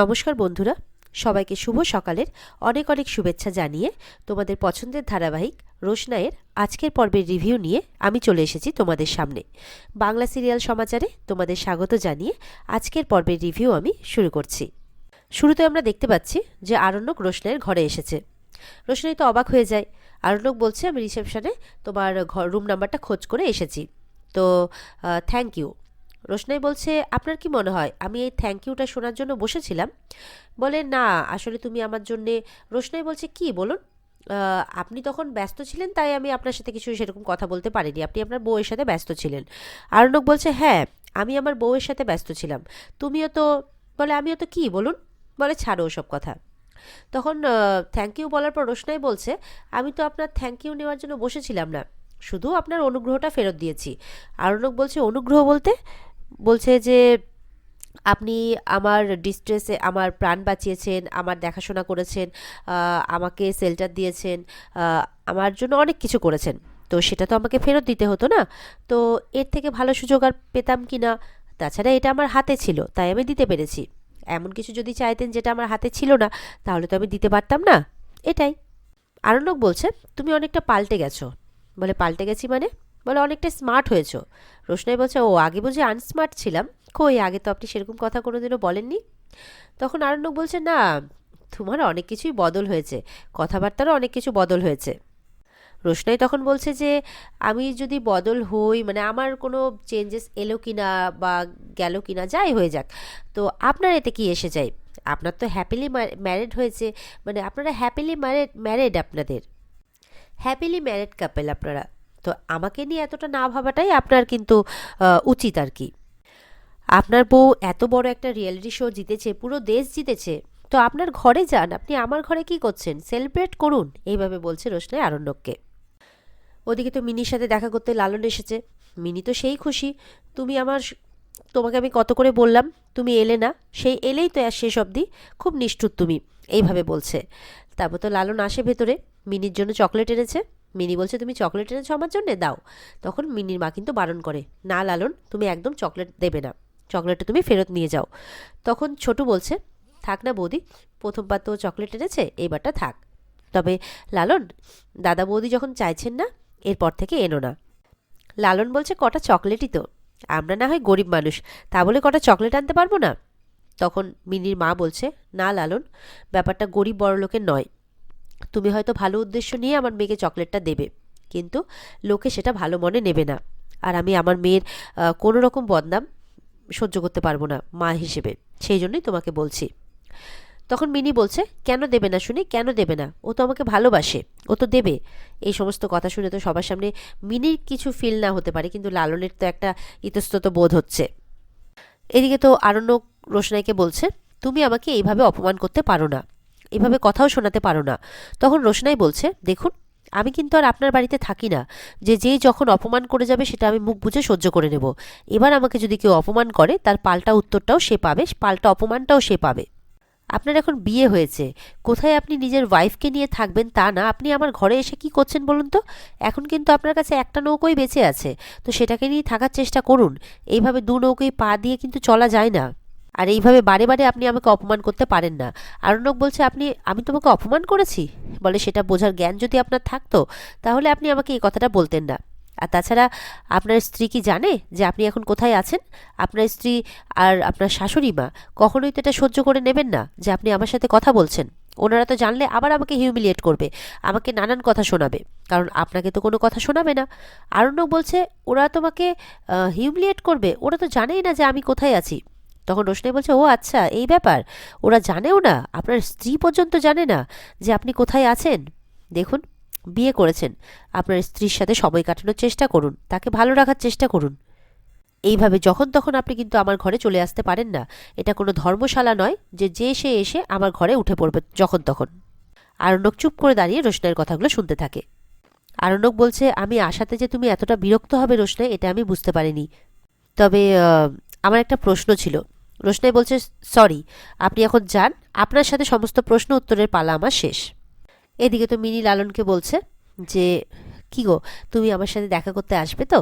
নমস্কার বন্ধুরা, সবাইকে শুভ সকালের অনেক অনেক শুভেচ্ছা জানিয়ে তোমাদের পছন্দের ধারাবাহিক রোশনায়ের আজকের পর্বের রিভিউ নিয়ে আমি চলে এসেছি তোমাদের সামনে। বাংলা সিরিয়াল সমাচারে তোমাদের স্বাগত জানিয়ে আজকের পর্বের রিভিউ আমি শুরু করছি। শুরুতে আমরা দেখতে পাচ্ছি যে আরণ্যক রোশনায়ের ঘরে এসেছে। রোশনাই তো অবাক হয়ে যায়। আরণ্যক বলছে, আমি রিসেপশনে তোমার ঘর রুম নাম্বারটা খোঁজ করে এসেছি। তো থ্যাংক ইউ রোশনাই বলছে, আপনার কি মনে হয়? আমি এই থ্যাংক ইউটা শোনার জন্য বসেছিলাম? বলে, না, আসলে তুমি আমার জন্যে রোশনাই বলছে, কি? বলুন। আপনি তখন ব্যস্ত ছিলেন, তাই আমি আপনার সাথে কিছু সেরকম কথা বলতে পারিনি। আপনি আপনার বউয়ের সাথে ব্যস্ত ছিলেন আরণক বলছে হ্যাঁ আমি আমার বউয়ের সাথে ব্যস্ত ছিলাম। তুমিও তো বলে, আমিও তো কি? বলুন বলে, ছাড়ো ওসব কথা তখন থ্যাংক ইউ বলার পর রোশনাই বলছে, আমি তো আপনার থ্যাংক ইউ নেওয়ার জন্য বসেছিলাম না। শুধু আপনার অনুগ্রহটা ফেরত দিয়েছি আরণক বলছে, অনুগ্রহ বলতে? বলছে যে, আপনি আমার ডিস্ট্রেসে আমার প্রাণ বাঁচিয়েছেন, আমার দেখাশোনা করেছেন আমাকে সেল্টার দিয়েছেন আমার জন্য অনেক কিছু করেছেন। তো সেটা তো আমাকে ফেরত দিতে হতো না। তো এর থেকে ভালো সুযোগ আর পেতাম কি না? তাছাড়া এটা আমার হাতে ছিল, তাই আমি দিতে পেরেছি। এমন কিছু যদি চাইতেন যেটা আমার হাতে ছিল না, তাহলে তো আমি দিতে পারতাম না। এটাই। আরণ্যক বলছে, তুমি অনেকটা পাল্টে গেছো। বলে, পাল্টে গেছি মানে? বলে, অনেকটা স্মার্ট হয়েছো। রোশনাই বলছে, ও, আগে বুঝি আনস্মার্ট ছিলাম। কই, আগে তো আপনি সেরকম কথা কোনোদিনও বলেননি? তখন আরণ্যক বলছে, না, তোমার অনেক কিছুই বদল হয়েছে। কথাবার্তারও অনেক কিছু বদল হয়েছে। রোশনাই তখন বলছে যে, আমি যদি বদল হই মানে আমার কোনো চেঞ্জেস এলো কি না বা গেল কি না, যাই হয়ে যাক। তো আপনার এতে কি এসে যায়? আপনার তো হ্যাপিলি ম্যারেড হয়েছে। মানে আপনারা হ্যাপিলি ম্যারেড ম্যারেড আপনাদের। হ্যাপিলি ম্যারেড কাপেল আপনারা। তো আমাকে নিয়ে এতটা না ভাবাটাই আপনার কিন্তু উচিত আর কি। আপনার বউ এত বড় একটা রিয়েলিটি শো জিতেছে, পুরো দেশ জিতেছে, তো আপনার ঘরে যান, আপনি আমার ঘরে কি করছেন? সেলিব্রেট করুন, এইভাবে বলছে রোশনাই আরণ্যককে। ওদিকে তো মিনির সাথে দেখা করতে লালন এসেছে। মিনি তো সেই খুশি, তুমি আমার তোমাকে আমি কত করে বললাম, তুমি এলে না, সেই এলেই তো আর শেষ অবধি, খুব নিষ্ঠুর তুমি, এইভাবে বলছে। তারপর তো লালন আসে ভেতরে, মিনির জন্য চকলেট এনেছে। মিনি বলছে, তুমি চকলেট এনেছো আমার জন্য? দাও। তখন মিনির মা কিন্তু বারণ করে, না লালন, তুমি একদম চকলেট দেবে না। চকলেটটা তুমি ফেরত নিয়ে যাও। তখন ছোটু বলছে, থাক না বৌদি প্রথমবার তো চকলেট এনেছে এইবারটা থাক। তবে লালন, দাদা বৌদি যখন চাইছেন না, এরপর থেকে এনো না। লালন বলছে, কটা চকলেটই তো। আমরা না হয় গরিব মানুষ, তা বলে কটা চকলেট আনতে পারব না? তখন মিনির মা বলছে, না লালন, ব্যাপারটা গরিব বড় লোকের নয়। তুমি হয়তো ভালো উদ্দেশ্য নিয়ে আমার মেয়েকে চকলেটটা দেবে, কিন্তু লোকে সেটা ভালো মনে নেবে না। আর আমি আমার মেয়ের কোনো রকম বদনাম সহ্য করতে পারব না মা হিসেবে, সেই জন্যই তোমাকে বলছি। তখন মিনি বলছে, কেন দেবে না শুনি, কেন দেবে না? ও তো আমাকে ভালোবাসে, ও তো দেবে। এই সমস্ত কথা শুনে তো সবার সামনে মিনির কিছু ফিল না হতে পারে, কিন্তু লালনের তো একটা ইতস্তত বোধ হচ্ছে। এদিকে তো আরণ্যক রোশনাইকে বলছে, তুমি আমাকে এইভাবে অপমান করতে পারো না। এইভাবে কথাও শোনাতে পারো না। তখন রোশনাই বলছে, দেখুন, আমি কিন্তু আর আপনার বাড়িতে থাকি না। যে যেই যখন অপমান করে যাবে সেটা আমি মুখ বুঝে সহ্য করে নেব। এবার আমাকে যদি কেউ অপমান করে, তার পাল্টা উত্তরটাও সে পাবে, পাল্টা অপমানটাও সে পাবে। আপনার এখন বিয়ে হয়েছে। কোথায় আপনি নিজের ওয়াইফকে নিয়ে থাকবেন তা না? আপনি আমার ঘরে এসে কি করছেন বলুন তো? এখন কিন্তু আপনার কাছে একটা নৌকোই বেঁচে আছে। তো সেটাকে নিয়ে থাকার চেষ্টা করুন। এইভাবে দু নৌকোই পা দিয়ে কিন্তু চলা যায় না। আর এইভাবে বারে বারে আপনি আমাকে অপমান করতে পারেন না। আরণ্যক বলছে, আপনি, আমি তোমাকে অপমান করেছি? বলে, সেটা বোঝার জ্ঞান যদি আপনার থাকতো, তাহলে আপনি আমাকে এই কথাটা বলতেন না। আর তাছাড়া, আপনার স্ত্রী কি জানে যে আপনি এখন কোথায় আছেন? আপনার স্ত্রী আর আপনার শাশুড়ি মা, কখনোই তো এটা সহ্য করে নেবেন না যে আপনি আমার সাথে কথা বলছেন। ওনারা তো জানলে আবার আমাকে হিউমিলিয়েট করবে, আমাকে নানান কথা শোনাবে, কারণ আপনাকে তো কোনো কথা শোনাবে না। আরণ্যক বলছে, ওরা তোমাকে হিউমিলিয়েট করবে? ওরা তো জানেই না যে আমি কোথায় আছি। তখন রোশনাই বলছে, ও আচ্ছা এই ব্যাপার। ওরা জানেও না, আপনার স্ত্রী পর্যন্ত জানে না যে আপনি কোথায় আছেন। দেখুন, বিয়ে করেছেন। আপনার স্ত্রীর সাথে সময় কাটানোর চেষ্টা করুন, তাকে ভালো রাখার চেষ্টা করুন। এইভাবে যখন তখন আপনি কিন্তু আমার ঘরে চলে আসতে পারেন না। এটা কোনো ধর্মশালা নয় যে যে সে এসে আমার ঘরে উঠে পড়বে যখন তখন। আরণ্যক চুপ করে দাঁড়িয়ে রোশনাইয়ের কথাগুলো শুনতে থাকে। আরণ্যক বলছে, আমি আশাতে যে তুমি এতটা বিরক্ত হবে রোশনাই, এটা আমি বুঝতে পারিনি। তবে আমার একটা প্রশ্ন ছিল। রোশনাই বলছে, সরি, আপনি এখন যান, আপনার সাথে সমস্ত প্রশ্ন উত্তরের পালা আমার শেষ। এদিকে তো মিনি লালনকে বলছে যে, কি গো, তুমি আমার সাথে দেখা করতে আসবে তো?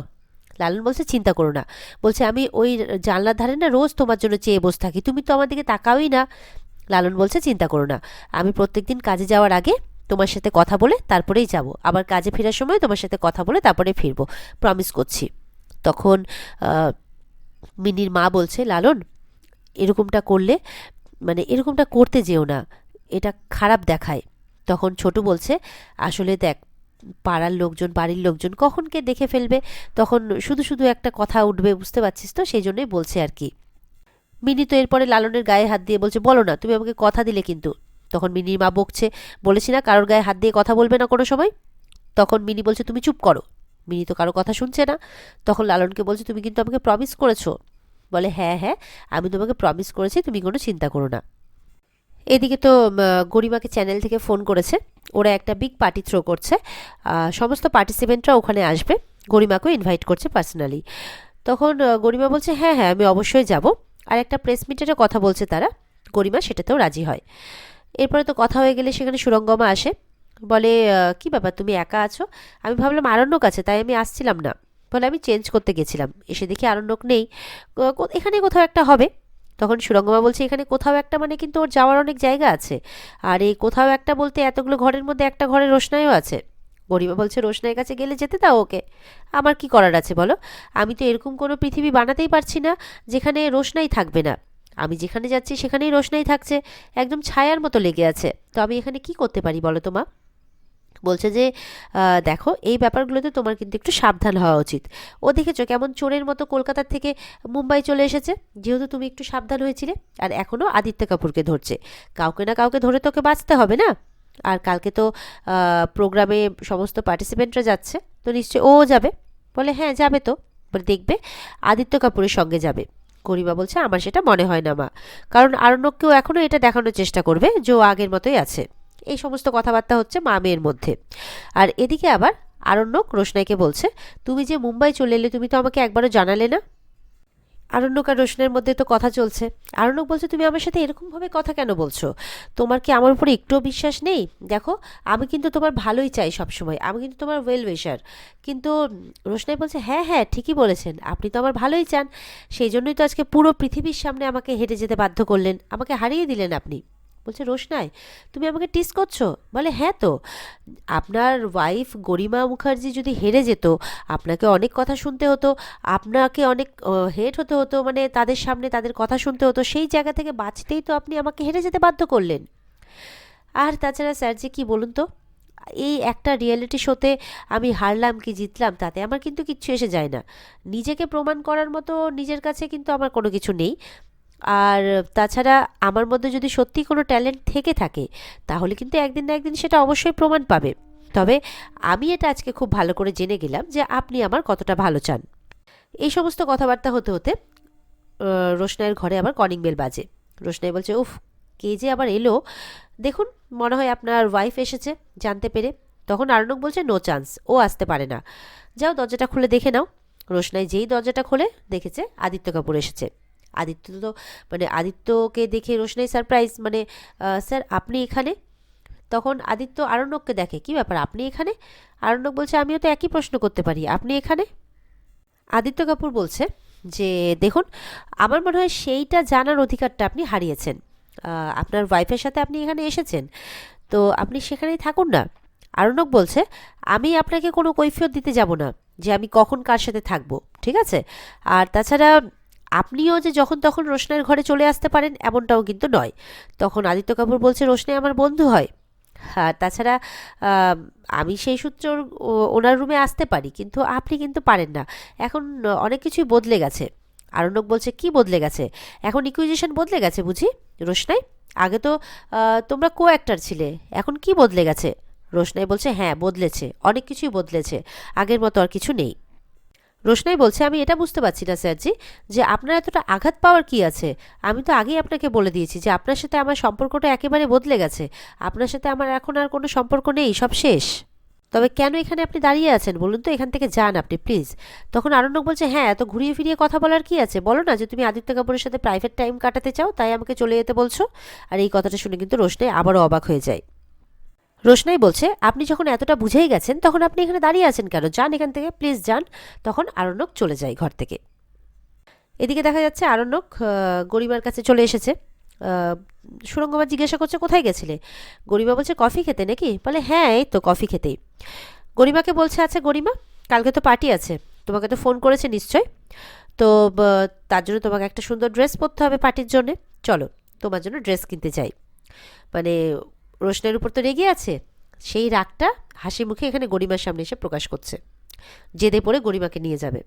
লালন বলছে, চিন্তা করো না। বলছে, আমি ওই জানলার ধারে না রোজ তোমার জন্য চেয়ে বসে থাকি, তুমি তো আমার দিকে তাকাওই না। লালন বলছে, চিন্তা করো না, আমি প্রত্যেকদিন কাজে যাওয়ার আগে তোমার সাথে কথা বলে তারপরেই যাব। আবার কাজে ফেরার সময় তোমার সাথে কথা বলে তারপরে ফিরবো প্রমিস করছি। তখন মিনির মা বলছে, লালন এরকমটা করলে মানে এরকমটা করতে যেও না, এটা খারাপ দেখায়। তখন ছোট বলছে, আসলে দেখ, পাড়ার লোকজন, বাড়ির লোকজন কখন কে দেখে ফেলবে, তখন শুধু শুধু একটা কথা উঠবে, বুঝতে পারছিস তো? সেই জন্যই বলছে আর কি। মিনি তো এরপরে লালনের গায়ে হাত দিয়ে বলছে, বলো না, তুমি আমাকে কথা দিলে কিন্তু। তখন মিনির মা বকছে, বলেছি না কারোর গায়ে হাত দিয়ে কথা বলবে না কোনো সময়? তখন মিনি বলছে, তুমি চুপ করো। মিনি তো কারও কথা শুনছে না। তখন লালনকে বলছে, তুমি কিন্তু আমাকে প্রমিস করেছ। বলে হ্যাঁ হ্যাঁ আমি তোমাকে প্রমিস করেছি, তুমি কোনো চিন্তা করো না। এদিকে তো গরিমাকে চ্যানেল থেকে ফোন করেছে। ওরা একটা বিগ পার্টি থ্রো করছে। সমস্ত পার্টিসিপেন্টরা ওখানে আসবে। গরিমাকেও ইনভাইট করছে পার্সোনালি তখন গরিমা বলছে হ্যাঁ হ্যাঁ আমি অবশ্যই যাব। আর একটা প্রেস মিটেরও কথা বলছে তারা, গরিমা সেটাতেও রাজি হয়। এরপরে তো কথা হয়ে গেলে সেখানে সুরঙ্গমা আসে। বলে কি ব্যাপার, তুমি একা আছো? আমি ভাবলাম, আরণ্যক আছে, তাই আমি আসছিলাম না। বলে আমি চেঞ্জ করতে গেছিলাম। এসে দেখি আরণ্যক নেই। এখানে কোথাও একটা হবে। তখন সুরঙ্গমা বলছে, এখানে কোথাও একটা মানে কিন্তু ওর যাওয়ার অনেক জায়গা আছে। আর এই কোথাও একটা বলতে এতগুলো ঘরের মধ্যে একটা ঘরে রোশনাইও আছে। গরিমা বলছে, রোশনাইয়ের কাছে গেলে যেতে দাও ওকে। আমার কি করার আছে বলো? আমি তো এরকম কোনো পৃথিবী বানাতেই পারছি না যেখানে রোশনাই থাকবে না। আমি যেখানে যাচ্ছি সেখানেই রোশনাই থাকছে। একদম ছায়ার মতো লেগে আছে। তো আমি এখানে কি করতে পারি বলো তো মা? বলছে যে দেখো, এই ব্যাপারগুলোতে তোমার কিন্তু একটু সাবধান হওয়া উচিত। ও দেখেছ কেমন চোরের মতো কলকাতার থেকে মুম্বাই চলে এসেছে? যেহেতু তুমি একটু সাবধান হয়েছিলে, আর এখনও আদিত্য কাপুরকে ধরছে। কাউকে না কাউকে ধরে তোকে বাঁচতে হবে না? আর কালকে তো প্রোগ্রামে সমস্ত পার্টিসিপেন্টরা যাচ্ছে, তো নিশ্চয়ই ও যাবে। বলে হ্যাঁ যাবে তো। বলে, দেখবে, আদিত্য কাপুরের সঙ্গে যাবে। গরিমা বলছে, আমার সেটা মনে হয় না, মা। কারণ আরণ্যককেও এখনও এটা দেখানোর চেষ্টা করবে যে ও আগের মতোই আছে। এই সমস্ত কথাবার্তা হচ্ছে মা মেয়ের মধ্যে। আর এদিকে আবার আরণ্যক রোশনাইকে বলছে, তুমি যে মুম্বাই চলে এলে তুমি তো আমাকে একবারও জানালে না? আরণ্যক আর রোশনের মধ্যে তো কথা চলছে। আরণ্যক বলছে, তুমি আমার সাথে এরকমভাবে কথা কেন বলছো? তোমার কি আমার উপরে একটুও বিশ্বাস নেই? দেখো, আমি কিন্তু তোমার ভালোই চাই সবসময়। আমি কিন্তু তোমার ওয়েল উইশার কিন্তু রোশনাই বলছে হ্যাঁ হ্যাঁ ঠিকই বলেছেন। আপনি তো আমার ভালোই চান। সেই জন্যই তো আজকে পুরো পৃথিবীর সামনে আমাকে হেঁটে যেতে বাধ্য করলেন। আমাকে হারিয়ে দিলেন আপনি। বলছে, রোশনাই, তুমি আমাকে টিস করছ? বলে হ্যাঁ তো। আপনার ওয়াইফ গরিমা মুখার্জি যদি হেরে যেত, আপনাকে অনেক কথা শুনতে হতো, আপনাকে অনেক হেট হতে হতো মানে তাদের সামনে তাদের কথা শুনতে হতো, সেই জায়গা থেকে বাঁচতেই তো আপনি আমাকে হেরে যেতে বাধ্য করলেন। আর তাছাড়া স্যার যে কি বলুন তো? এই একটা রিয়েলিটি শোতে আমি হারলাম কি জিতলাম, তাতে আমার কিন্তু কিচ্ছু এসে যায় না। নিজেকে প্রমাণ করার মতো নিজের কাছে কিন্তু আমার কোনো কিছু নেই। আর তাছাড়া আমার মধ্যে যদি সত্যি কোনো ট্যালেন্ট থেকে থাকে, তাহলে কিন্তু একদিন না একদিন সেটা অবশ্যই প্রমাণ পাবে। তবে আমি এটা আজকে খুব ভালো করে জেনে গেলাম যে আপনি আমার কতটা ভালো চান। এই সমস্ত কথাবার্তা হতে হতে রোশনাইয়ের ঘরে আবার কলিং বেল বাজে। রোশনাই বলছে, উফ, কে যে আবার এলো? দেখুন, মনে হয় আপনার ওয়াইফ এসেছে, জানতে পেরে। তখন আরণক বলছে নো চান্স ও আসতে পারে না। যাও দরজাটা খুলে দেখে নাও। রোশনাই যেই দরজাটা খোলে, দেখেছে আদিত্য কাপুর এসেছে। আদিত্য তো মানে আদিত্যকে দেখে রোশনাই সারপ্রাইজ মানে স্যার আপনি এখানে? তখন আদিত্য আরণ্যককে দেখে, কি ব্যাপার, আপনি এখানে? আরণ্যক বলছে, আমিও তো একই প্রশ্ন করতে পারি, আপনি এখানে? আদিত্য কাপুর বলছে যে, দেখুন, আমার মনে হয় সেইটা জানার অধিকারটা আপনি হারিয়েছেন। আপনার ওয়াইফের সাথে আপনি এখানে এসেছেন, তো আপনি সেখানেই থাকুন না। আরণ্যক বলছে, আমি আপনাকে কোনো কৈফিয়ত দিতে যাব না যে আমি কখন কার সাথে থাকব, ঠিক আছে? আর তাছাড়া আপনিও যে যখন তখন রোশনের ঘরে চলে আসতে পারেন, এমনটাও কিন্তু নয়। তখন আদিত্য কাপুর বলছে, রোশনাই আমার বন্ধু হয়। হ্যাঁ তাছাড়া আমি সেই সূত্রে ওনার রুমে আসতে পারি, কিন্তু আপনি কিন্তু পারেন না। এখন অনেক কিছুই বদলে গেছে। আরণ্যক বলছে, কি বদলে গেছে? এখন ইকুইজেশন বদলে গেছে বুঝি? রোশনাই, আগে তো তোমরা কো অ্যাক্টার ছিলে, এখন কি বদলে গেছে? রোশনাই বলছে হ্যাঁ বদলেছে, অনেক কিছুই বদলেছে, আগের মতো আর কিছু নেই। রোশনাই বলছে, আমি এটা বুঝতে পারছি না, স্যারজি, যে আপনার এতটা আঘাত পাওয়ার কি আছে? আমি তো আগেই আপনাকে বলে দিয়েছি যে আপনার সাথে আমার সম্পর্কটা একেবারে বদলে গেছে। আপনার সাথে আমার এখন আর কোনো সম্পর্ক নেই, সব শেষ। তবে কেন এখানে আপনি দাঁড়িয়ে আছেন? বলুন তো, এখান থেকে যান আপনি, প্লিজ। তখন আরণ্যক বলছে হ্যাঁ এত ঘুরিয়ে ফিরিয়ে কথা বলার কি আছে? বলো না যে তুমি আদিত্য কাপুরের সাথে প্রাইভেট টাইম কাটাতে চাও, তাই আমাকে চলে যেতে বলছো? আর এই কথাটা শুনে কিন্তু রোশনাই আবারও অবাক হয়ে যায়। রোশনাই বলছে আপনি যখন এতটা বুঝেই গেছেন তখন আপনি এখানে দাঁড়িয়ে আছেন কেন? যান এখান থেকে প্লিজ যান। তখন আরণ্যক চলে যায় ঘর থেকে। এদিকে দেখা যাচ্ছে আরণ্যক গরিমার কাছে চলে এসেছে। আহ, সুরঙ্গমা জিজ্ঞাসা করছে কোথায় গেছিলে? গরিমা বলছে কফি খেতে নাকি? বলে হ্যাঁ এই তো কফি খেতেই। গরিমাকে বলছে আচ্ছা গরিমা কালকে তো পার্টি আছে তোমাকে তো ফোন করেছে নিশ্চয়। তো তার জন্য তোমাকে একটা সুন্দর ড্রেস পরতে হবে পার্টির জন্যে। চলো তোমার জন্য ড্রেস কিনতে চাই মানে রোশনের উপর তো রেগে আছে। সেই রাগটা হাসি মুখে এখানে গরিমার সামনে এসে প্রকাশ করছে। জেদে পড়ে গরিমাকে নিয়ে যাবে।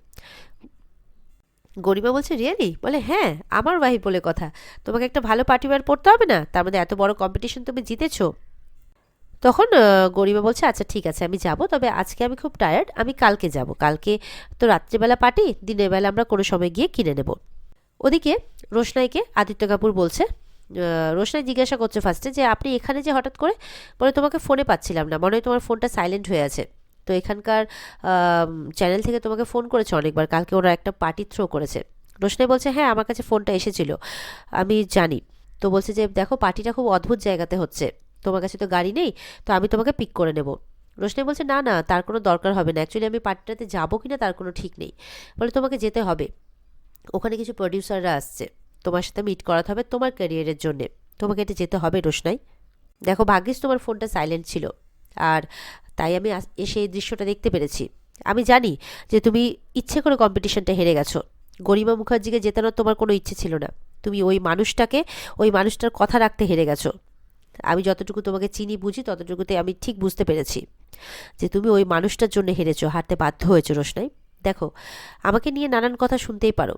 গরিমা বলছে রিয়েলি বলে হ্যাঁ আমার ওয়াইফ বলে কথা। তোমাকে একটা ভালো পার্টি ওয়্যার পড়তে হবে না? তার মধ্যে এত বড় কম্পিটিশন তুমি জিতেছো? তখন গরিমা বলছে আচ্ছা ঠিক আছে, আমি যাব, তবে আজকে আমি খুব টায়ার্ড আমি কালকে যাব। কালকে তো রাত্রিবেলা পার্টি দিনের বেলা আমরা কোনো সময় গিয়ে কিনে নেব। ওদিকে রোশনাইকে আদিত্য কাপুর বলছে রোশনাই জিজ্ঞাসা করছে ফার্স্টে যে আপনি এখানে যে হঠাৎ করে বলে তোমাকে ফোনে পাচ্ছিলাম না, মনে হয় তোমার ফোনটা সাইলেন্ট হয়ে আছে। তো এখানকার চ্যানেল থেকে তোমাকে ফোন করেছে অনেকবার, কালকে ওরা একটা পার্টি থ্রো করেছে। রোশনাই বলছে হ্যাঁ আমার কাছে ফোনটা এসেছিল, আমি জানি। তো বলছে যে, দেখো পার্টিটা খুব অদ্ভুত জায়গাতে হচ্ছে, তোমার কাছে তো গাড়ি নেই, তো আমি তোমাকে পিক করে নেব। রোশনাই বলছে, না না, তার কোনো দরকার হবে না অ্যাকচুয়ালি আমি পার্টিটাতে যাব কি না তার কোনো ঠিক নেই। বলে, তোমাকে যেতে হবে। ওখানে কিছু প্রডিউসাররা আসছে। তোমার সাথে মিট করাতে হবে তোমার ক্যারিয়ারের জন্যে। তোমাকে এটা যেতে হবে রোশনাই। দেখো, ভাগ্যিস তোমার ফোনটা সাইলেন্ট ছিল। আর তাই আমি এসে এই দৃশ্যটা দেখতে পেরেছি। আমি জানি যে তুমি ইচ্ছে করে কম্পিটিশনটা হেরে গেছো। গরিমা মুখার্জিকে জেতানোর তোমার কোনো ইচ্ছে ছিল না। তুমি ওই মানুষটাকে, ওই মানুষটার কথা রাখতে হেরে গেছো। আমি যতটুকু তোমাকে চিনি, বুঝি, ততটুকুতে আমি ঠিক বুঝতে পেরেছি যে তুমি ওই মানুষটার জন্য হেরেছো, হারতে বাধ্য হয়েছো রোশনাই। দেখো, আমাকে নিয়ে নানান কথা শুনতেই পারো।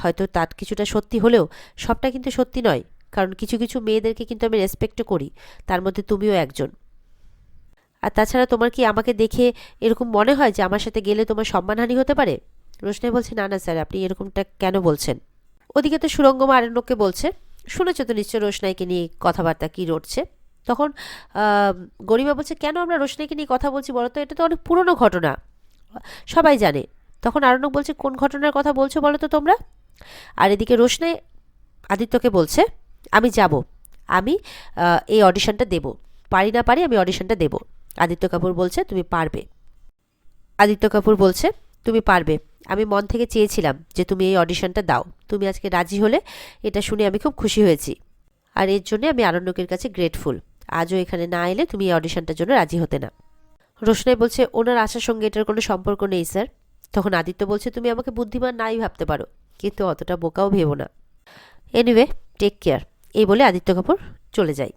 হয়তো তার কিছুটা সত্যি হলেও সবটা কিন্তু সত্যি নয়। কারণ কিছু কিছু মেয়েদেরকে কিন্তু আমি রেসপেক্টও করি। তার মধ্যে তুমিও একজন। আর তাছাড়া তোমার কি আমাকে দেখে এরকম মনে হয় যে আমার সাথে গেলে তোমার সম্মানহানি হতে পারে? রোশনাই বলছে, না না, স্যার, আপনি এরকমটা কেন বলছেন? ওদিকে তো সুরঙ্গমা আরণ্যককে বলছে, শুনেছো তো নিশ্চয় রোশনাইকে নিয়ে কথাবার্তা কী রটছে? তখন গরিমা বলছে, কেন আমরা রোশনাইকে নিয়ে কথা বলছি বলো তো? এটা তো অনেক পুরনো ঘটনা। সবাই জানে। তখন আরণ্যক বলছে, কোন ঘটনার কথা বলছো বলো তো তোমরা? আর এদিকে রোশনাই আদিত্যকে বলছে, আমি যাব। আমি এই অডিশনটা দেব। পারি না পারি আমি অডিশনটা দেব। আদিত্য কাপুর বলছে, তুমি পারবে। আদিত্য কাপুর বলছে, তুমি পারবে। আমি মন থেকে চেয়েছিলাম যে তুমি এই অডিশনটা দাও। তুমি আজকে রাজি হলে এটা শুনে আমি খুব খুশি হয়েছি। আর এর জন্য আমি আরণ্যকের কাছে গ্রেটফুল আজও এখানে না এলে তুমি এই অডিশনটার জন্য রাজি হতে না। রোশনাই বলছে, ওনার আশার সঙ্গে এটার কোনো সম্পর্ক নেই, স্যার। তখন আদিত্য বলছে, তুমি আমাকে বুদ্ধিমান নাই ভাবতে পারো। কিন্তু অতটা বোকাও ভেবো না। এনিওয়ে টেক কেয়ার এই বলে আদিত্য কাপুর চলে যায়।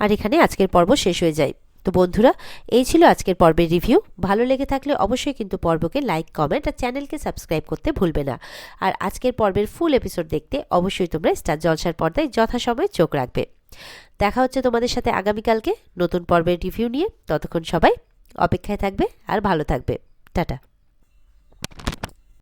আর এখানে আজকের পর্ব শেষ হয়ে যায়। তো বন্ধুরা, এই ছিল আজকের পর্বের রিভিউ ভালো লেগে থাকলে অবশ্যই কিন্তু পর্বকে লাইক কমেন্ট আর চ্যানেলকে সাবস্ক্রাইব করতে ভুলবে না। আর আজকের পর্বের ফুল এপিসোড দেখতে অবশ্যই তোমরা স্টার জলসার পর্দায় যথাসময়ে চোখ রাখবে। দেখা হচ্ছে তোমাদের সাথে আগামীকালকে নতুন পর্বের রিভিউ নিয়ে। ততক্ষণ সবাই অপেক্ষায় থাকবে আর ভালো থাকবে। টাটা।